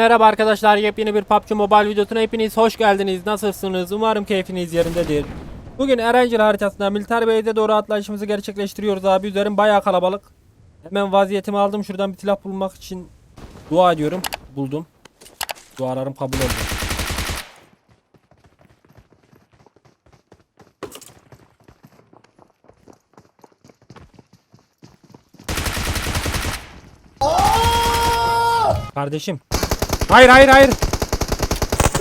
Merhaba arkadaşlar yepyeni bir PUBG Mobile videosuna hepiniz hoş geldiniz. Nasılsınız? Umarım keyfiniz yerindedir. Bugün Erencil haritasında Militer Bey'e doğru atlayışımızı gerçekleştiriyoruz abi. Üzerim bayağı kalabalık. Hemen vaziyetimi aldım. Şuradan bir silah bulmak için dua ediyorum. Buldum. Dualarım kabul oldu. Kardeşim. Hayır hayır hayır.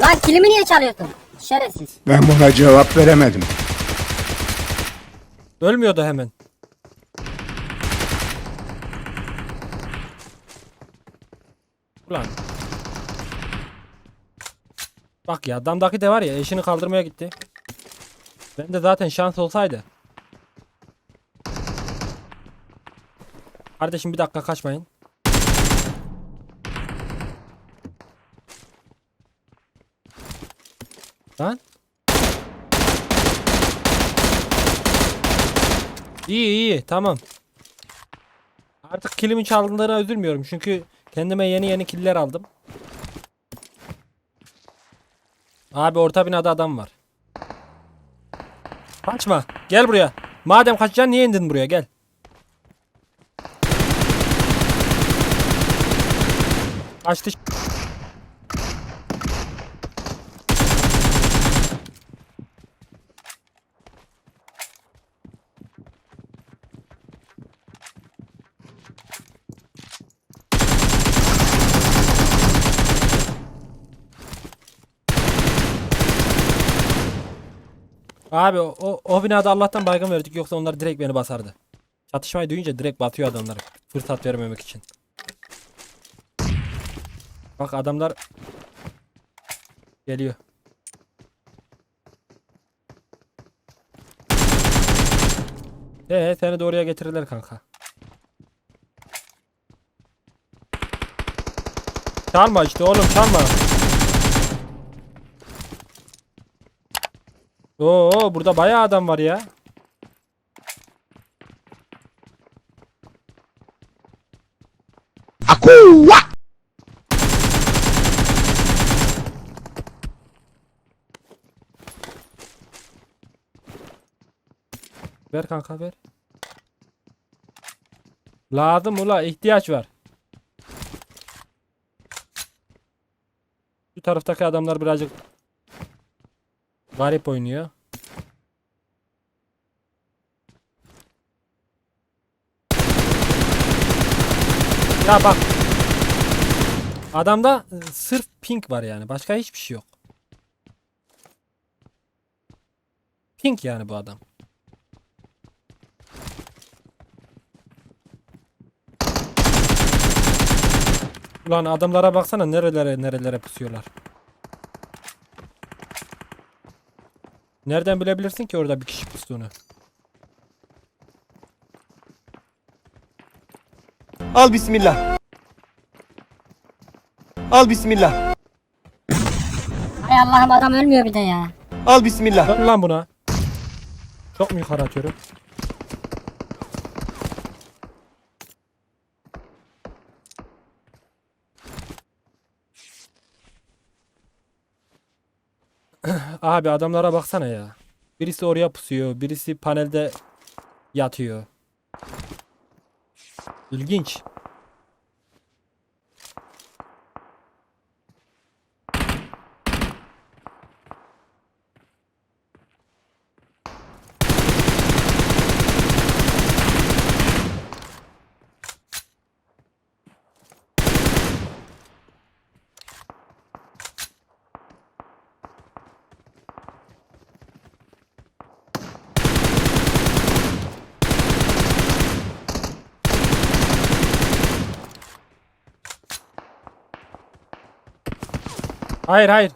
Lan kilimi niye çalıyorsun? Şerefsiz. Ben buna cevap veremedim. Ölmüyordu hemen. Ulan. Bak ya adamdaki de var ya eşini kaldırmaya gitti. Ben de zaten şans olsaydı. Kardeşim bir dakika kaçmayın. Lan. İyi iyi tamam. Artık kilimin çalındığına üzülmüyorum çünkü kendime yeni yeni killer aldım. Abi orta binada adam var. Kaçma. Gel buraya. Madem kaçacaksın niye indin buraya gel. Kaçtı. Abi o, o, o binada Allah'tan baygın verdik yoksa onlar direkt beni basardı. Çatışmayı duyunca direkt batıyor adamlar. Fırsat vermemek için. Bak adamlar geliyor. Ee seni de oraya getirirler kanka. Çalma işte oğlum çalma. Oo burada bayağı adam var ya. Ver kanka ver. Lazım ula ihtiyaç var. Şu taraftaki adamlar birazcık garip oynuyor. Ya bak. Adamda e, sırf pink var yani. Başka hiçbir şey yok. Pink yani bu adam. Ulan adamlara baksana nerelere nerelere pusuyorlar. Nereden bilebilirsin ki orada bir kişi pustuğunu? Al bismillah. Al bismillah. Hay Allah'ım adam ölmüyor bir de ya. Al bismillah. Dön lan buna. Çok mu yukarı atıyorum? Abi adamlara baksana ya. Birisi oraya pusuyor, birisi panelde yatıyor. İlginç. Hayır hayır.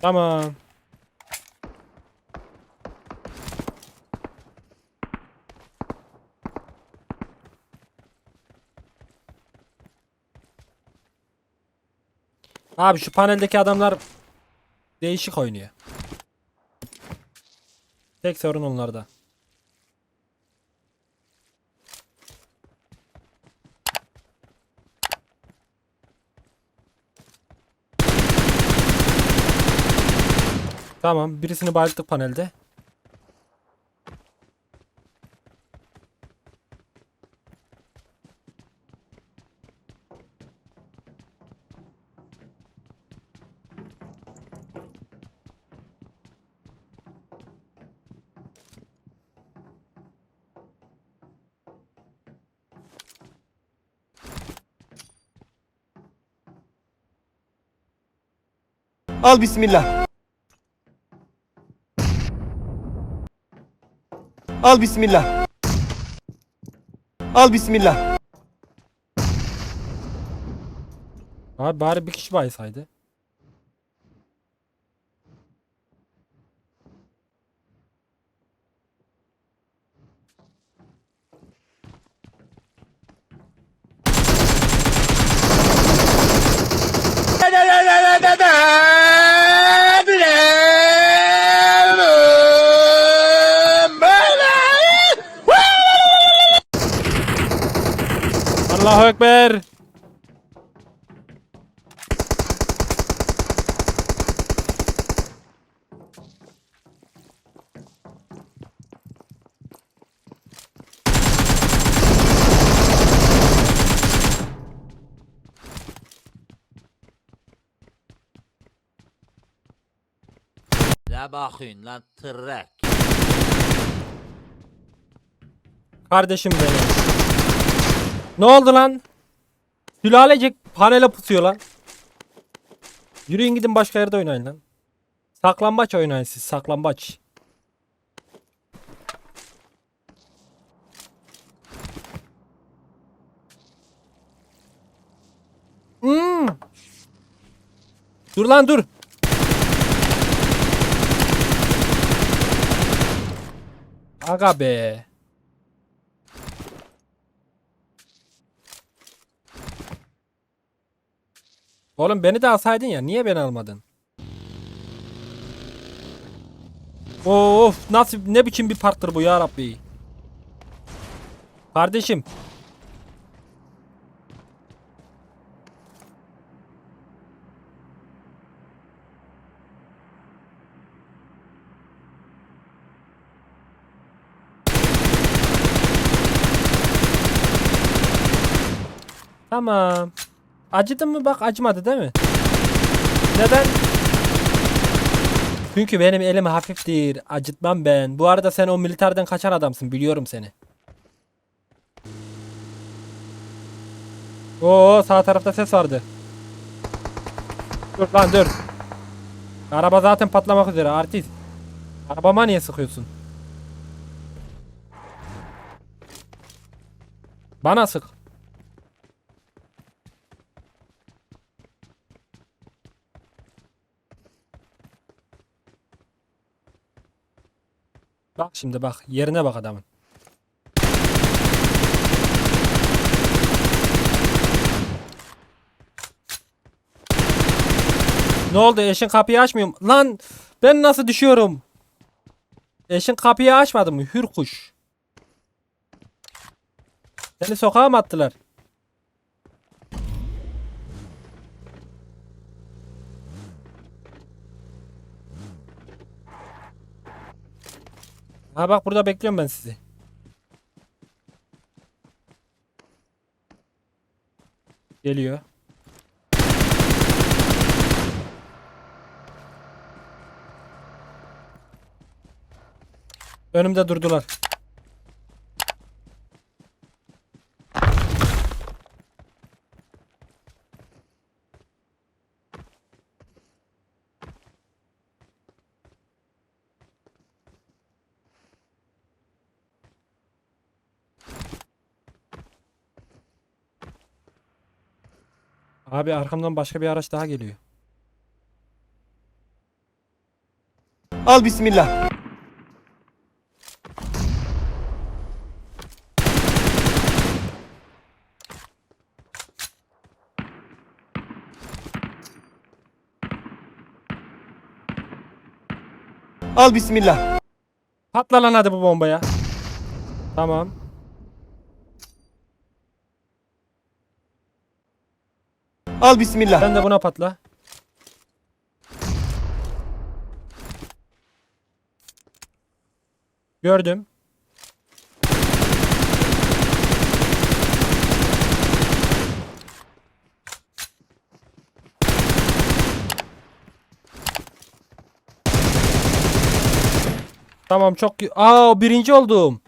Tamam. Abi şu paneldeki adamlar değişik oynuyor. Tek sorun onlarda. Tamam, birisini bayılttık panelde. Al bismillah. Al bismillah. Al bismillah. Abi bari bir kişi baysaydı. Ne bakıyorsun lan tırrek? Kardeşim benim. Ne oldu lan? Sülalecek panele pusuyor lan. Yürüyün gidin başka yerde oynayın lan. Saklambaç oynayın siz saklambaç. Hmm. Dur lan dur. Aga be. Oğlum beni de alsaydın ya. Niye beni almadın? Of nasıl ne biçim bir parktır bu ya Rabbi. Kardeşim. Tamam. Acıdın mı bak acımadı değil mi? Neden? Çünkü benim elim hafiftir. Acıtmam ben. Bu arada sen o militerden kaçan adamsın. Biliyorum seni. Oo sağ tarafta ses vardı. Dur lan dur. Araba zaten patlamak üzere artist. Arabama niye sıkıyorsun? Bana sık. Bak şimdi bak yerine bak adamın. Ne oldu eşin kapıyı açmıyor? Lan ben nasıl düşüyorum? Eşin kapıyı açmadı mı? Hür kuş. Seni sokağa mı attılar? Ha bak burada bekliyorum ben sizi. Geliyor. Önümde durdular. Abi arkamdan başka bir araç daha geliyor. Al bismillah. Al bismillah. Patla lan hadi bu bombaya. Tamam. Al bismillah. Sen de buna patla. Gördüm. Tamam çok Aa birinci oldum.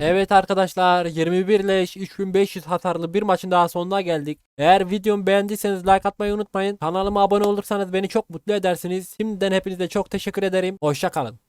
Evet arkadaşlar 21 leş 3500 hasarlı bir maçın daha sonuna geldik. Eğer videomu beğendiyseniz like atmayı unutmayın. Kanalıma abone olursanız beni çok mutlu edersiniz. Şimdiden hepinize çok teşekkür ederim. Hoşçakalın.